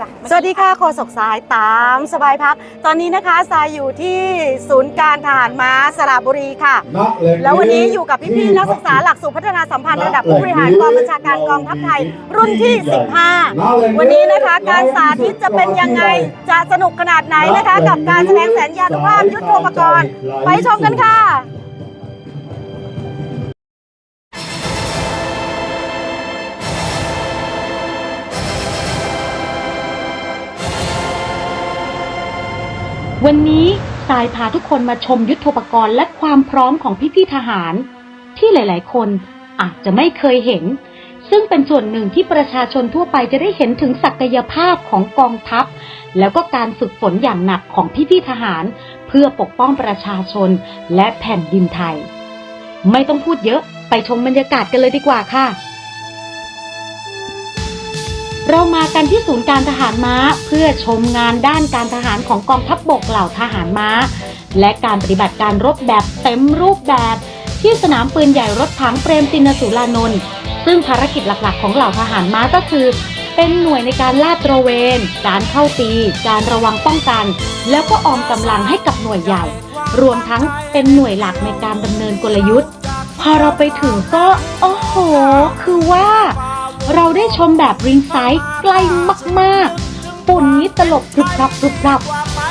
จ้ะสวัสดีค่ะโฆษกสายตามสบายพัก ตอนนี้นะคะสายอยู่ที่ศูนย์การทหารม้าสระบุรีค่ะ แล้ววันนี้อยู่กับพี่ๆนักศึกษาหลักสูตรพัฒนาสัมพันธ์ระดับผู้บริหารกองบัญชาการกองทัพไทยรุ่นที่ 15 วันนี้นะคะการสาธิตจะเป็นยังไงจะสนุกขนาดไหนนะคะ กับการแสดงแสนยานุภาพยุทโธปกรณ์ไปชมกันค่ะ วันนี้สายพาทุกคนมาชมยุทธปกรณ์และความพร้อมของพี่ๆทหาร ที่หลายๆ คนอาจจะไม่เคยเห็น ซึ่งเป็นส่วนหนึ่งที่ประชาชนทั่วไปจะได้เห็นถึงศักยภาพของกองทัพ แล้วก็การฝึกฝนอย่างหนักของพี่ๆทหาร เพื่อปกป้องประชาชนและแผ่นดินไทย ไม่ต้องพูดเยอะไปชมบรรยากาศกันเลยดีกว่าค่ะ กันที่ศูนย์การทหารม้า เพื่อชมงานด้านการทหารของกองทัพบบกเหล่าทหารม้า และการปฏิบัติการรบแบบเต็มรูปแบบ ที่สนามปืนใหญ่รถถังเปรมตินสุรานนท์ซึ่งภารกิจหลักๆ ของเหล่าทหารม้าก็คือ เป็นหน่วยในการลาดตระเวน การเข้าตี การระวังป้องกัน แล้วก็ออมกำลังให้กับหน่วยใหญ่ รวมทั้งเป็นหน่วยหลักในการดำเนินกลยุทธ์ พอเราไปถึงก็โอ้โห คือว่า เราได้ชมแบบริงไซส์ใกล้มากๆ ปุ่นนี้ตลบพรุบพรับพรุบพรับ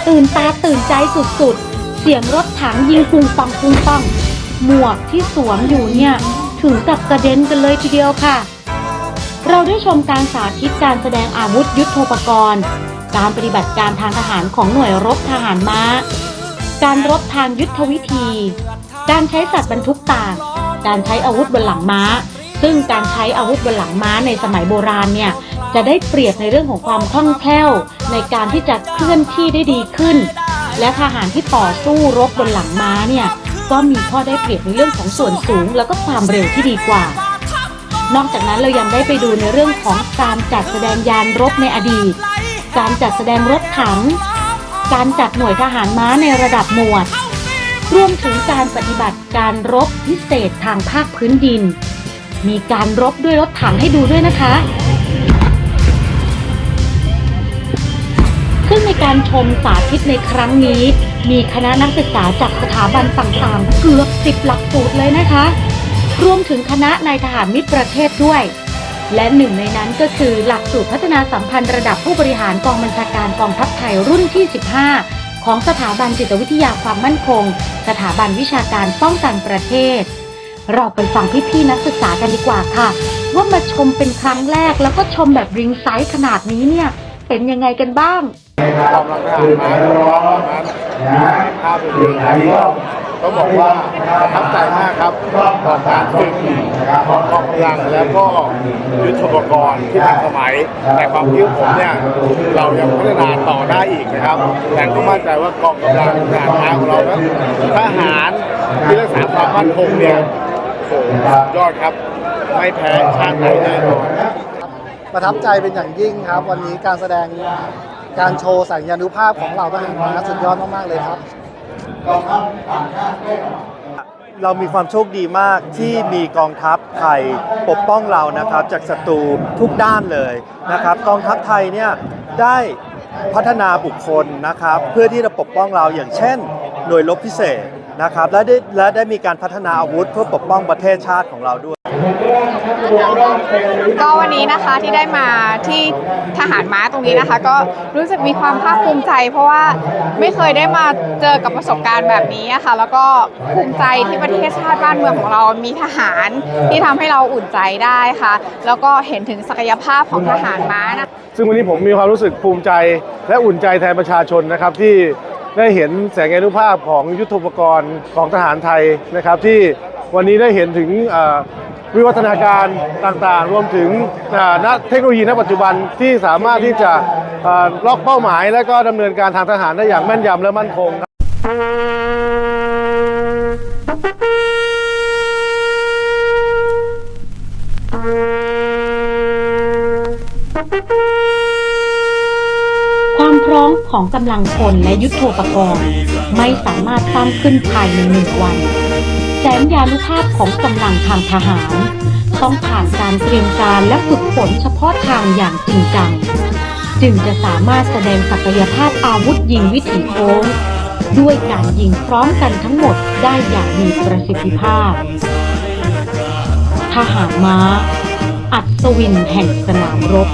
ตื่นตาตื่นใจสุดๆ เสียงรถถังยิงปุงปังปุงปัง หมวกที่สวมอยู่เนี่ย ถึงกับกระเด็นกันเลยทีเดียวค่ะ เราได้ชมการสาธิตการแสดงอาวุธยุทโธปกรณ์ การปฏิบัติการทางทหารของหน่วยรบทหารม้า การรบทางยุทธวิธี การใช้สัตว์บรรทุกต่าง การใช้อาวุธบนหลังม้า ซึ่งการใช้อาวุธบนหลังม้าในสมัยโบราณเนี่ยจะได้เปรียบในเรื่องของความคล่องแคล่ว ในการที่จะเคลื่อนที่ได้ดีขึ้น และทหารที่ต่อสู้รบบนหลังม้าเนี่ยก็มีข้อได้เปรียบในเรื่องของส่วนสูง แล้วก็ความเร็วที่ดีกว่า นอกจากนั้นเรายังได้ไปดูในเรื่องของการจัดแสดงยานรบในอดีต การจัดแสดงรถถัง การจัดหน่วยทหารม้าในระดับหมวด รวมถึงการปฏิบัติการรบพิเศษทางภาคพื้นดิน มีการรบด้วยรถถังให้ดูด้วยนะคะ ซึ่งในการชมสาธิตในครั้งนี้ มีคณะนักศึกษาจากสถาบันต่างๆ เกือบสิบหลักสูตรเลยนะคะ รวมถึงคณะนายทหารมิตรประเทศด้วย และหนึ่งในนั้นก็คือหลักสูตรพัฒนาสัมพันธ์ระดับผู้บริหารกองบัญชาการกองทัพไทยรุ่นที่ 15 ของสถาบันจิตวิทยาความมั่นคง สถาบันวิชาการป้องกันประเทศ เราไปฟังพี่ๆนักศึกษากันดีกว่าค่ะ ว่ามาชมเป็นครั้งแรกแล้วก็ชมแบบริงไซส์ขนาดนี้เนี่ย เป็นยังไงกันบ้างกองรังทหารม้าโดยเฉพาะตอนนั้นมีภาพเป็นเรื่องต้องบอกว่าประทับใจมากครับต่อการฝึกของกองกำลังแล้วก็ยุทธปกรณ์ที่ทันสมัย แต่ความคิดผมเนี่ยเรายังพัฒนาต่อได้อีกนะครับ แต่ก็มั่นใจว่ากองกำลังทหารของเรานั้นทหารที่รักษาความมั่นคงเนี่ย หสุดยอดครับ ไม่แพ้ชาติไหนแน่นอนประทับใจเป็นอย่างยิ่งครับ วันนี้การแสดงการโชว์สัญญานุภาพของเหล่าทหารม้าสุดยอดมากๆเลยครับเรามีความโชคดีมากที่มีกองทัพไทยปกป้องเรานะครับ จากศัตรูทุกด้านเลยนะครับ กองทัพไทยเนี่ยได้พัฒนาบุคคลนะครับ เพื่อที่จะปกป้องเราอย่างเช่น หน่วยรบพิเศษ นะครับและได้และได้มีการพัฒนาอาวุธเพื่อปกป้องประเทศชาติของเราด้วย ก็วันนี้นะคะที่ได้มาที่ทหารม้าตรงนี้นะคะ ก็รู้สึกมีความภาคภูมิใจ เพราะว่าไม่เคยได้มาเจอกับประสบการณ์แบบนี้อะค่ะ แล้วก็ภูมิใจที่ประเทศชาติบ้านเมืองของเรามีทหารที่ทำให้เราอุ่นใจได้ค่ะ แล้วก็เห็นถึงศักยภาพของทหารม้านะ ซึ่งวันนี้ผมมีความรู้สึกภูมิใจและอุ่นใจแทนประชาชนนะครับที่ ได้เห็นแสงอนุภาพของยุทธปกรณ์ของทหารไทยนะครับ ที่วันนี้ได้เห็นถึงวิวัฒนาการต่างๆ รวมถึงอ่าณเทคโนโลยีณปัจจุบันที่สามารถที่จะล็อกเป้าหมาย และก็ดำเนินการทางทหารได้อย่างแม่นยำและมั่นคงครับ ของกำลังพลและยุทธโธปกรณ์ไม่สามารถสร้างขึ้นภายในหนึ่งวัน แสนยานุภาพของกำลังทางทหาร ต้องผ่านการเตรียมการและฝึกฝนเฉพาะทางอย่างจริงจัง จึงจะสามารถแสดงศักยภาพอาวุธยิงวิถีโค้งด้วยการยิงพร้อมกันทั้งหมดได้อย่างมีประสิทธิภาพ ทหารม้า อัศวินแห่งสนามรบ